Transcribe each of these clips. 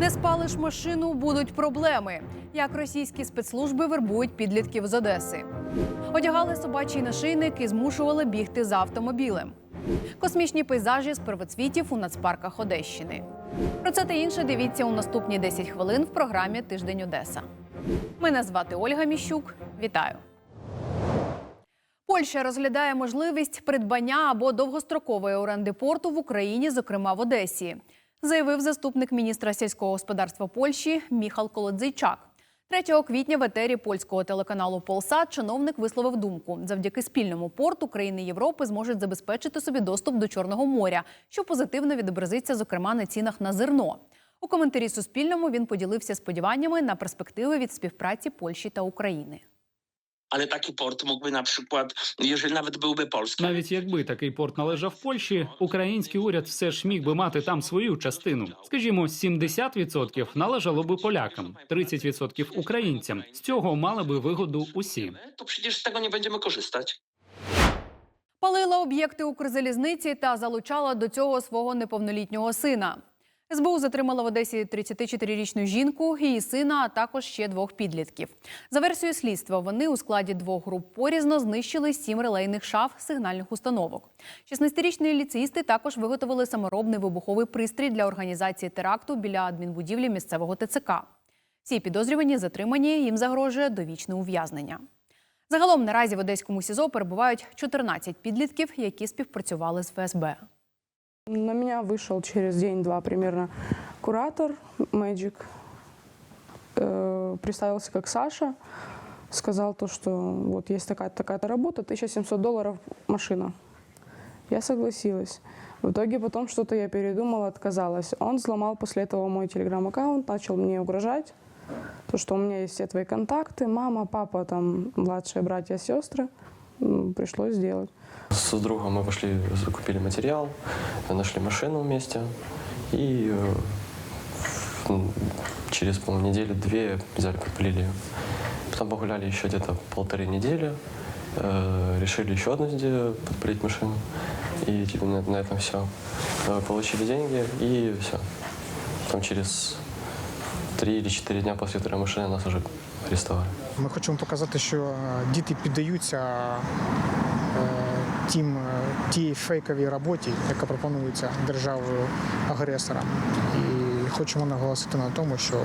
Не спалиш машину, будуть проблеми. Як російські спецслужби вербують підлітків з Одеси. Одягали собачий нашийник і змушували бігти за автомобілем. Космічні пейзажі з первоцвітів у нацпарках Одещини. Про це та інше дивіться у наступні 10 хвилин в програмі Тиждень Одеса. Мене звати Ольга Міщук. Вітаю. Польща розглядає можливість придбання або довгострокової оренди порту в Україні, зокрема в Одесі, заявив заступник міністра сільського господарства Польщі Міхал Колодзейчак. 3 квітня в етері польського телеканалу Полсат чиновник висловив думку: завдяки спільному порту країни Європи зможуть забезпечити собі доступ до Чорного моря, що позитивно відобразиться, зокрема на цінах на зерно. У коментарі Суспільному він поділився сподіваннями на перспективи від співпраці Польщі та України. Ale taki port mógłby na przykład, jeżeli nawet byłby polski, Навіть якби такий порт належав Польщі, український уряд все ж міг би мати там свою частину. Скажімо, 70% належало би полякам, 30% українцям. З цього мали би вигоду усі. to przecież z tego nie będziemy korzystać. Палила об'єкти Укрзалізниці та залучала до цього свого неповнолітнього сина. СБУ затримала в Одесі 34-річну жінку, її сина, а також ще двох підлітків. За версією слідства, вони у складі двох груп порізно знищили сім релейних шаф сигнальних установок. 16-річні ліцеїсти також виготовили саморобний вибуховий пристрій для організації теракту біля адмінбудівлі місцевого ТЦК. Всі підозрювані затримані, їм загрожує довічне ув'язнення. Загалом наразі в одеському СІЗО перебувають 14 підлітків, які співпрацювали з ФСБ. На меня вышел через день-два примерно куратор Magic, э, представился как Саша, сказал то, что вот есть такая-то такая-то работа, 1700 долларов машина. Я согласилась. В итоге потом что-то я передумала, отказалась. Он взломал после этого мой телеграм-аккаунт, начал мне угрожать, то, что у меня есть все твои контакты, мама, папа, там, младшие братья, сестры. Пришлось сделать. С другом мы пошли, закупили материал, нашли машину вместе и э, через, по-моему, неделю-две взяли, подпилили ее. Потом погуляли еще где-то полторы недели, э, решили еще одну подпилить машину. И типа на, этом все. Получили деньги и все. Потом через три или четыре дня после второй машины нас уже арестовали. Ми хочемо показати, що е, діти піддаються е, тим, е, тій фейковій роботі, яка пропонується державою агресором. І хочемо наголосити на тому, що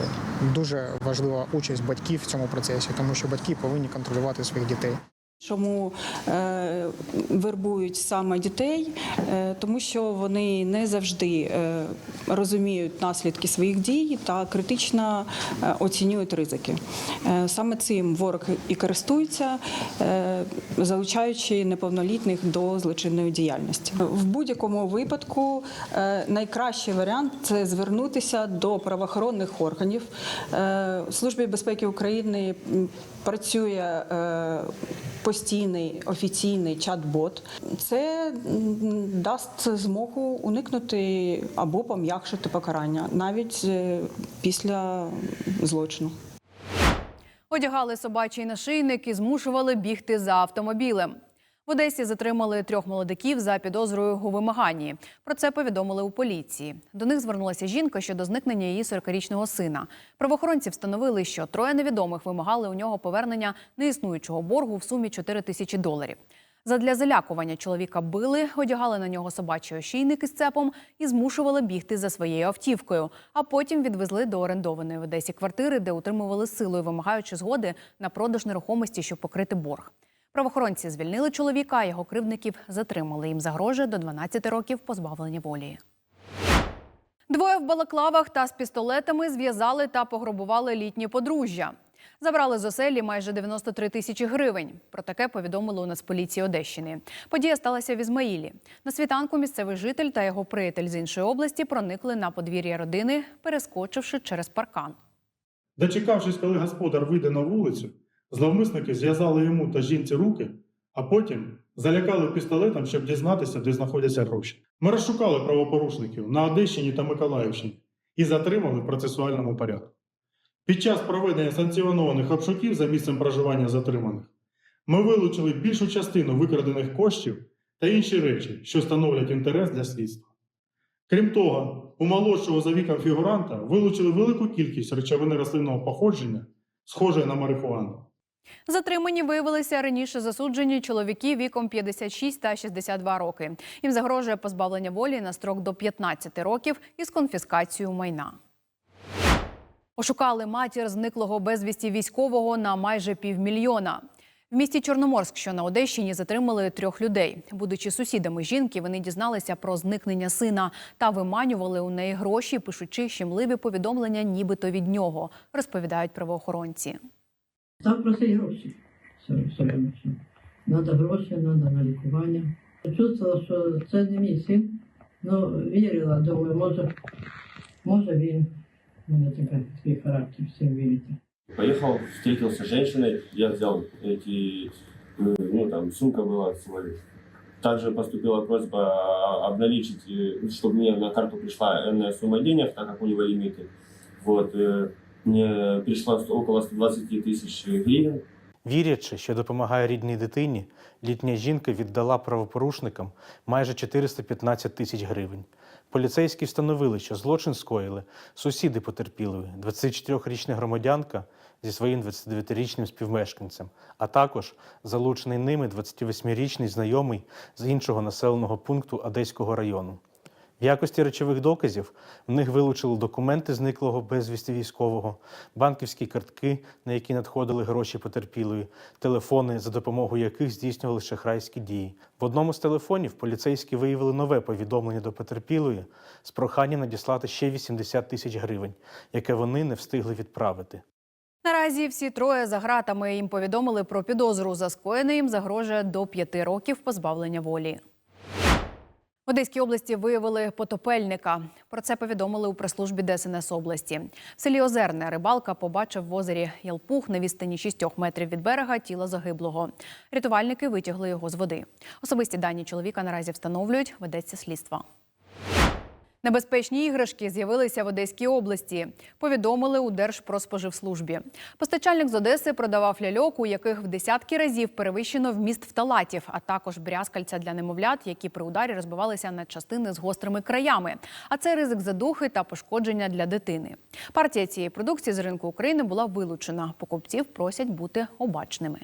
дуже важлива участь батьків в цьому процесі, тому що батьки повинні контролювати своїх дітей. Чому е, вербують саме дітей? Е, тому що вони не завжди е, розуміють наслідки своїх дій та критично е, оцінюють ризики. Е, саме цим ворог і користується, е, залучаючи неповнолітніх до злочинної діяльності. В будь-якому випадку е, найкращий варіант це звернутися до правоохоронних органів. Е, Службі безпеки України працює е, постійний офіційний чат-бот. Це дасть змогу уникнути або пом'якшити покарання навіть е, після злочину. Одягали собачий нашийник і змушували бігти за автомобілем. В Одесі затримали трьох молодиків за підозрою у вимаганні. Про це повідомили у поліції. До них звернулася жінка щодо зникнення її 40-річного сина. Правоохоронці встановили, що троє невідомих вимагали у нього повернення неіснуючого боргу в сумі 4 тисячі доларів. Задля залякування чоловіка били, одягали на нього собачі ошійники з цепом і змушували бігти за своєю автівкою. А потім відвезли до орендованої в Одесі квартири, де утримували силою, вимагаючи згоди на продаж нерухомості, щоб покрити борг. Правоохоронці звільнили чоловіка, а його кривдників затримали. Їм загрожує до 12 років позбавлення волі. Двоє в балаклавах та з пістолетами зв'язали та пограбували літнє подружжя. Забрали з оселі майже 93 тисячі гривень. Про таке повідомили у Нацполіції Одещини. Подія сталася в Ізмаїлі. На світанку місцевий житель та його приятель з іншої області проникли на подвір'я родини, перескочивши через паркан. Дочекавшись, коли господар вийде на вулицю, зловмисники зв'язали йому та жінці руки, а потім залякали пістолетом, щоб дізнатися, де знаходяться гроші. Ми розшукали правопорушників на Одещині та Миколаївщині і затримали в процесуальному порядку. Під час проведення санкціонованих обшуків за місцем проживання затриманих ми вилучили більшу частину викрадених коштів та інші речі, що становлять інтерес для слідства. Крім того, у молодшого за віком фігуранта вилучили велику кількість речовини рослинного походження, схожої на марихуану. Затримані виявилися раніше засуджені чоловіки віком 56 та 62 роки. Їм загрожує позбавлення волі на строк до 15 років із конфіскацією майна. Ошукали матір зниклого безвісті військового на майже півмільйона. В місті Чорноморськ, що на Одещині, затримали трьох людей. Будучи сусідами жінки, вони дізналися про зникнення сина та виманювали у неї гроші, пишучи щемливі повідомлення, нібито від нього, розповідають правоохоронці. Став просити гроші. Все, все одно, що Надо гроші, треба на лікування. Чувствувала, що це не мій син, але вірила, думаю, може, може він. У мене такий свій характер, всім вірити. Поехал, встретился с женщиной, я взял эти, э, ну там, сумка была с собой. Также поступила просьба а, обналичить, э, чтобы мне на карту пришла энная сумма денег, так как у него лимиты. Вот, пришла сто- около 120 тысяч гривен. Вірячи, що допомагає рідній дитині, літня жінка віддала правопорушникам майже 415 тисяч гривень. Поліцейські встановили, що злочин скоїли сусіди потерпілої, 24-річна громадянка зі своїм 29-річним співмешканцем, а також залучений ними 28-річний знайомий з іншого населеного пункту Одеського району. В якості речових доказів в них вилучили документи зниклого безвісти військового, банківські картки, на які надходили гроші потерпілої, телефони, за допомогою яких здійснювали шахрайські дії. В одному з телефонів поліцейські виявили нове повідомлення до потерпілої з проханням надіслати ще 80 тисяч гривень, яке вони не встигли відправити. Наразі всі троє за гратами їм повідомили про підозру. За скоєне їм загрожує до п'яти років позбавлення волі. Одеській області виявили потопельника. Про це повідомили у прес-службі ДСНС області. В селі Озерне рибалка побачив в озері Ялпух на відстані 6 метрів від берега тіло загиблого. Рятувальники витягли його з води. Особисті дані чоловіка наразі встановлюють, ведеться слідство. Небезпечні іграшки з'явилися в Одеській області. Повідомили у Держпродспоживслужбі. Постачальник з Одеси продавав ляльок, у яких в десятки разів перевищено вміст фталатів, а також брязкальця для немовлят, які при ударі розбивалися на частини з гострими краями. А це ризик задухи та пошкодження для дитини. Партія цієї продукції з ринку України була вилучена. Покупців просять бути обачними.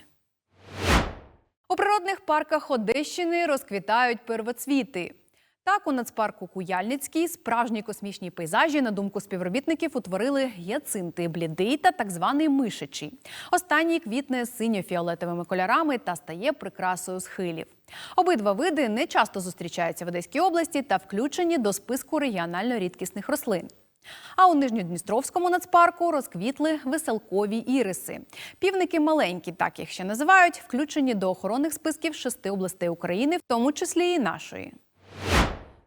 У природних парках Одещини розквітають первоцвіти. Так, у нацпарку Куяльницький справжні космічні пейзажі, на думку співробітників, утворили гіацинти, блідий та так званий мишачий. Останній квітне синьо-фіолетовими кольорами та стає прикрасою схилів. Обидва види не часто зустрічаються в Одеській області та включені до списку регіонально рідкісних рослин. А у Нижньодністровському нацпарку розквітли веселкові іриси. Півники маленькі, так їх ще називають, включені до охоронних списків шести областей України, в тому числі і нашої.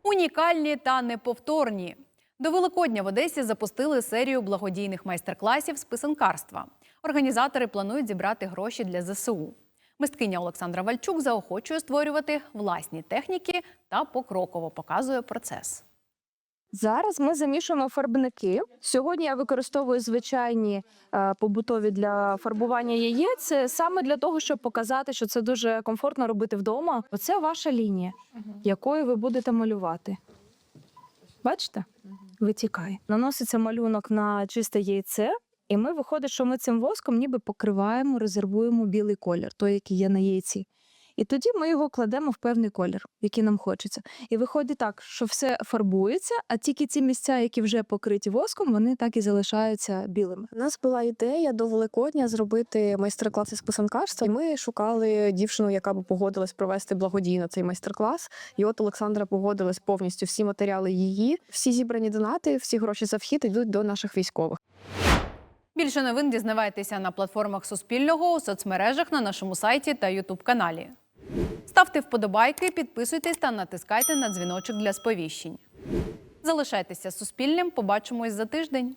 Унікальні та неповторні. До Великодня в Одесі запустили серію благодійних майстер-класів з писанкарства. Організатори планують зібрати гроші для ЗСУ. Мисткиня Олександра Вальчук заохочує створювати власні техніки та покроково показує процес. Зараз ми замішуємо фарбники. Сьогодні я використовую звичайні е, побутові для фарбування яєць саме для того, щоб показати, що це дуже комфортно робити вдома. Оце ваша лінія, якою ви будете малювати. Бачите? Витікає. Наноситься малюнок на чисте яйце, і ми виходить, що ми цим воском ніби покриваємо, резервуємо білий колір, той, який є на яйці. І тоді ми його кладемо в певний колір, який нам хочеться. І виходить так, що все фарбується, а тільки ці місця, які вже покриті воском, вони так і залишаються білими. У нас була ідея до Великодня зробити майстер-клас із писанкарства. І ми шукали дівчину, яка б погодилась провести благодійно цей майстер-клас. І от Олександра погодилась повністю всі матеріали її. Всі зібрані донати, всі гроші за вхід йдуть до наших військових. Більше новин дізнавайтеся на платформах Суспільного, у соцмережах, на нашому сайті та Ютуб каналі. Ставте вподобайки, підписуйтесь та натискайте на дзвіночок для сповіщень. Залишайтеся з Суспільним. Побачимось за тиждень.